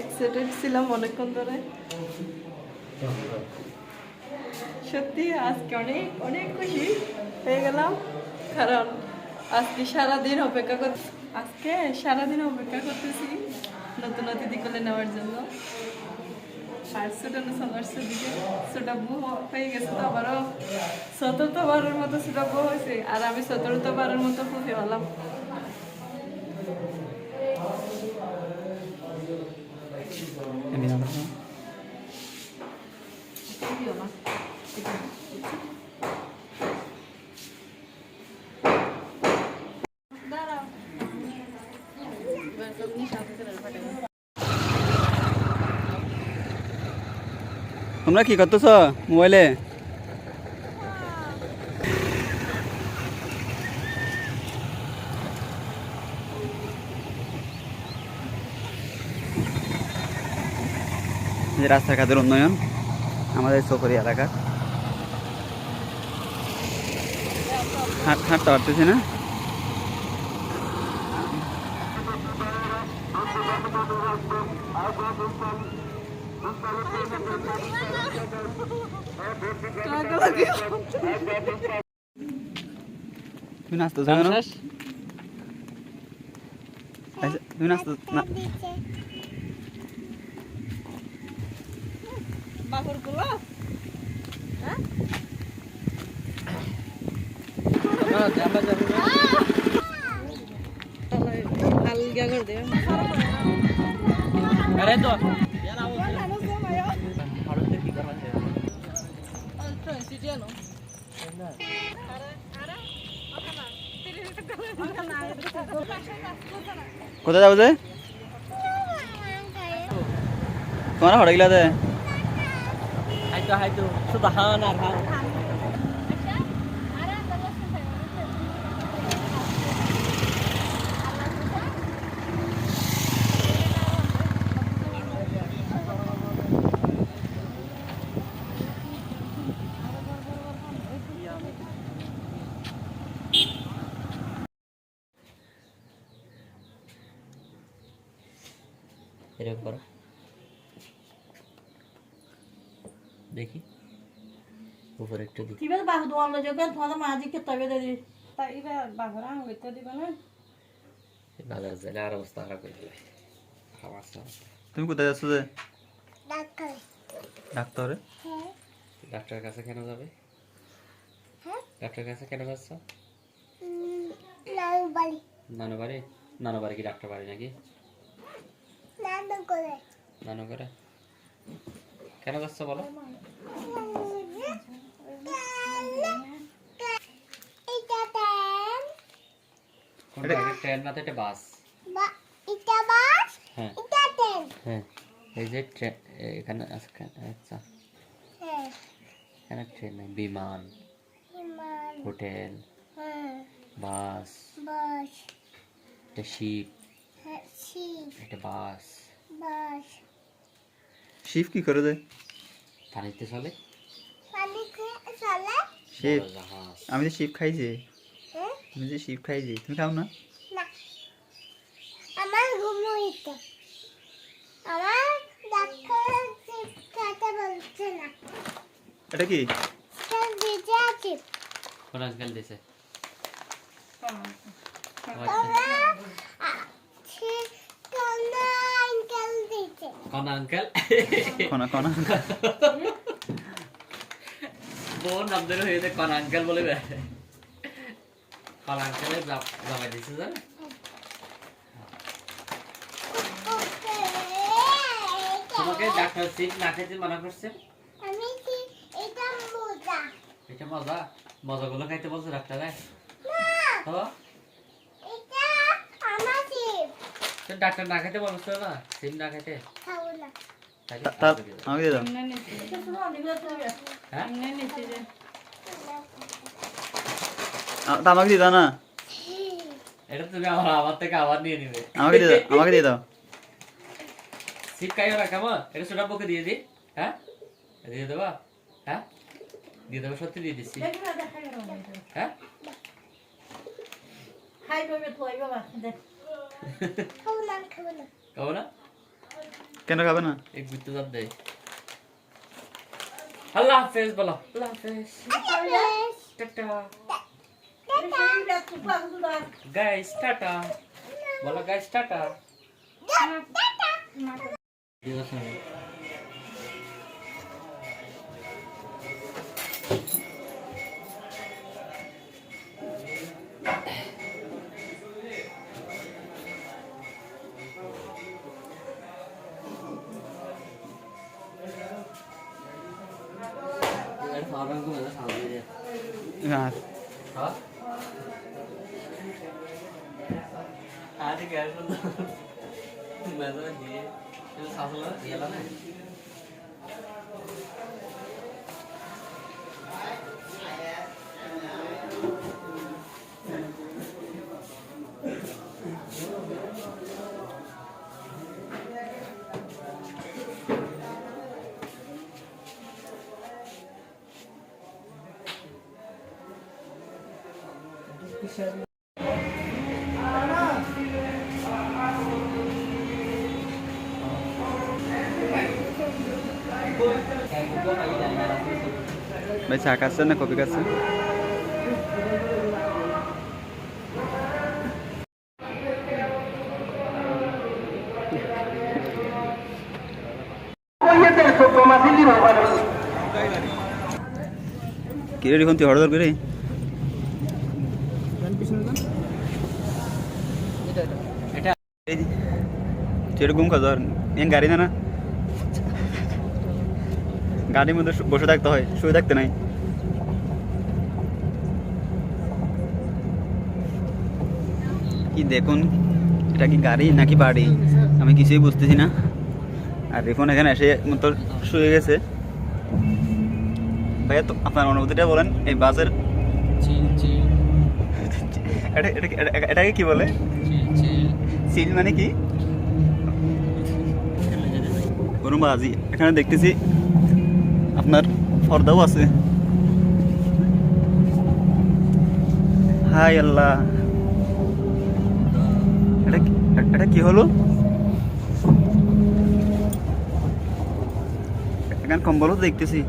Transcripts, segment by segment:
Excited ছিলাম অনেকক্ষণ ধরে। সত্যি আজকে অনেক অনেক খুশি হয়ে গেলাম, কারণ আজকে সারাদিন অপেক্ষা কর আজকে সারাদিন অপেক্ষা করতেছি নতুন অতিথি কোলে নেওয়ার জন্য। আর ছোটানো চলার দিকে ছোটা বউ হয়ে গেছে তো আবারও চতুর্থ বারের মতো ছোটা বউ হয়েছে, আর আমি চতুর্থ বারের মতো ফুফি হলাম তোমরা কি করতেছ মোবাইলে? যে রাস্তাঘাটের উন্নয়ন আমাদের চকরি এলাকার হাঁট হাঁটতে পারতেছি না। তুমি নাচতেছ কেন? আচ্ছা, তুমি নাচতে না আলগা করে দে। আরে তো। কোথায় যাব যে? তোমার হঠাৎ গেলা দে হাইতো হাইতো শুধু হান আর হান এরকম করো দেখি। উপরে একটু দেখি। কীভাবে বাঘ দোয়াল যোগে তোমাদের মাঝে কে তবে দিদি তাই এবার বাবুরা আঙুলটা দিবা না? বাজার জেলে আর অবস্থা খারাপ করে দিলে খাবার সাথে তুমি কোথায় যাচ্ছ যে? ডাক্তার। ডাক্তারে? ডাক্তারের কাছে কেন যাবে? হ্যাঁ? ডাক্তারের কাছে কেন যাচ্ছ? নানু বাড়ি। নানু বাড়ি? নানু বাড়ি কি ডাক্তার বাড়ি নাকি? নানু করে? কেন যাচ্ছ বলো? কোনটা ট্রেন না তো এটা বাস? হ্যাঁ। হ্যাঁ। এই যে ট্রেন এখানে আচ্ছা। এখানে ট্রেন বিমান হোটেল বাস একটা শিপ একটা বাস। শিব কি করে দে পানিতে চলে? শিব। আমি যে শিব খাইছি আমি যে শিব খাইছি তুমি খাও না? আমার ঘুম হইতো। আমার ডাক্তার খাতে বলছে না। এটা কি? সব আছে। কোন আজকাল দিছে? তোমরা আছে তোমরা আঙ্কেল দিতে কোন আঙ্কেল কনা কনা বোন নামদের হয়ে যায় কোন আঙ্কেল বলে। কোন আঙ্কেলে জামাই দিছে জানে তোমাকে ডাক্তার সিট না খেতে মানা করছে আমি কি এটা মোজা। এটা মজা? মজাগুলো খাইতে বলছে ডাক্তারে? তো এটা আমার জিপ তো ডাক্তার না খেতে বলছো না সিম না খেতে। খাব না? আমাকে দিয়ে দাও হ্যাঁ? আমাকে দিয়ে দাও না। এটা তুমি আমার আমার থেকে আবার নিয়ে নিবে। আমাকে দিয়ে দাও আমাকে দিয়ে দাও। সিট খাইও না কেমন? এটা ছোটা বুকে দিয়ে দি হ্যাঁ? দিয়ে দেবা হ্যাঁ? দিয়ে দেবো সত্যি দিয়ে দিচ্ছি। হ্যাঁ? হাই করবে তো বাবা দেখ। খাব না? কেন খাবে না? এক বিত্তু দাঁত দেয় আল্লাহ হাফেজ বলো। আল্লাহ হাফেজ। টাটা। Guys tata. বলো গাইস টাটা। হ্যাঁ आधी गैस मैं तो ये ये सास ला ये ला ना ভাই চা খাচ্ছেন না কফি খাচ্ছেন? কিরে দেখুন তুই হরদর করে এটা এই যে, এটা ঘুম খাওয়া গাড়ি না গাড়ির মধ্যে বসে থাকতে হয় শুয়ে থাকতে নাই। কি দেখুন এটা কি গাড়ি নাকি বাড়ি? আমি কিছুই বুঝতেছি না। আর দেখুন এখানে এসে মতো শুয়ে গেছে। ভাইয়া তো আপনার অনুভূতিটা বলেন এই বাসের এটাকে কি বলে? চিল সিল মানে কি? কোনো বাজি এখানে দেখতেছি আপনার পর্দাও আছে। হাই আল্লাহ। এটা এটা কি হলো? এখানে কম্বলও দেখতেছি।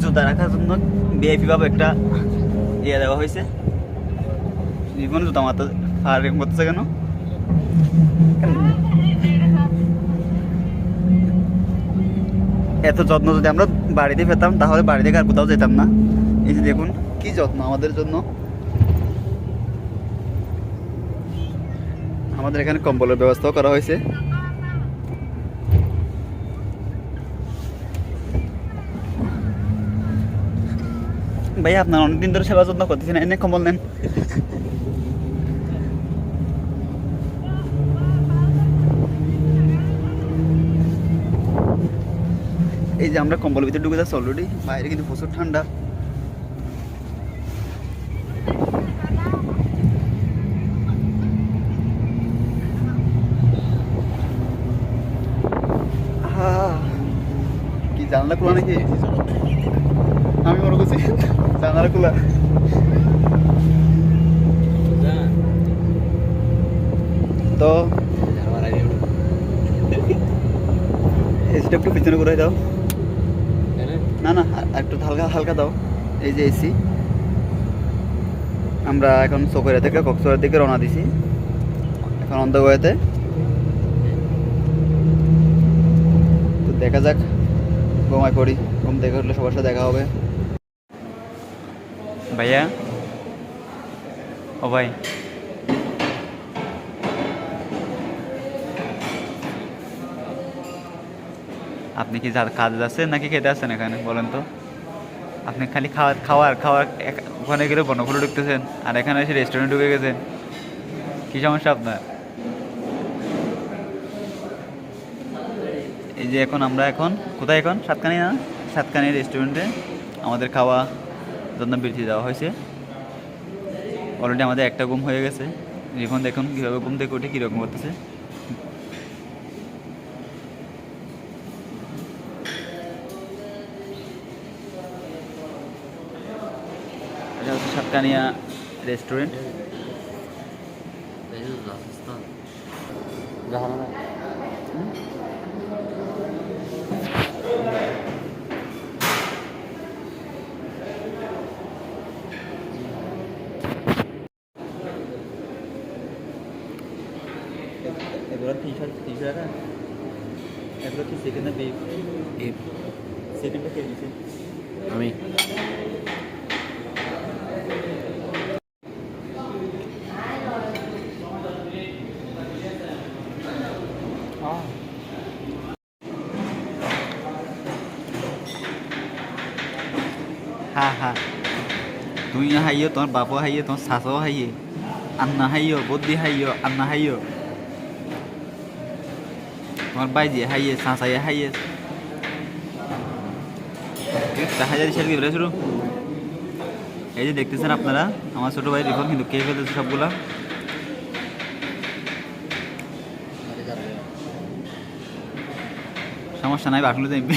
জুতা রাখার জন্য বিআইপি ভাবে একটা ইয়ে দেওয়া হয়েছে। জীবনে জুতা মাথা আর এরকম করতেছে কেন? এত যত্ন যদি আমরা বাড়িতে পেতাম তাহলে বাড়ি থেকে আর কোথাও যেতাম না। এই যে দেখুন কি যত্ন আমাদের জন্য। আমাদের এখানে কম্বলের ব্যবস্থাও করা হয়েছে। ভাই আপনার অনেকদিন ধরে সেবা যত্ন করতেছেন এনে কম্বল নেন। এই যে আমরা কম্বল ভিতরে ঢুকে যাচ্ছি অলরেডি বাইরে কিন্তু প্রচুর ঠান্ডা। কি জানলা খোলা নাকি? আমি মনে করছি জানালা খোলা। তো এসিটা একটু পিছনে করে দাও না না একটু হালকা হালকা দাও। এই যে এসি। আমরা এখন চকরিয়া থেকে কক্সবাজার দিকে রওনা দিছি। এখন অন্ধগোয়াতে। তো দেখা যাক ঘুমাই পড়ি। ঘুম থেকে উঠলে সবার সাথে দেখা হবে। ভাইয়া? ও ভাই। আপনি কি যা- কাজে যাচ্ছেন নাকি খেতে আসছেন এখানে? বলেন তো। আপনি খালি খাওয়ার খাওয়ার খাওয়ার ওখানে গেলে বনফুলে ঢুকতেছেন, আর এখানে এসে রেস্টুরেন্ট ঢুকে গেছেন। কী সমস্যা আপনার? এই যে এখন আমরা এখন, কোথায় এখন? সাতকানি না? সাতকানি রেস্টুরেন্টে আমাদের খাওয়া জন্য বৃদ্ধি দেওয়া হয়েছে। অলরেডি আমাদের একটা ঘুম হয়ে গেছে। রিফন দেখুন কীভাবে ঘুম থেকে উঠে কীরকম করতেছে। এটা হচ্ছে সাতকানিয়া রেস্টুরেন্ট। এগুলো তিনশো তিনশো টাকা এগুলো কি সেকেন্ড বিফ সেকেন্ডটা কে দিচ্ছে আমি। হ্যাঁ হ্যাঁ তুই হাইও তোমার বাপও হাইয়ে তোমার শাশও হাইয়ে। আন্না হাইও বদ্দি হাইও আন্না হাইও তোমার বাইজি হাইয়ে শাঁসাইয়ে হাইয়ে। দেখা যায় শুরু? এই যে দেখতেছেন আপনারা, আমার ছোট ভাই রিফন কিন্তু কে ফেলতেছে সবগুলা। সমস্যা নাই বাটলে দেখবি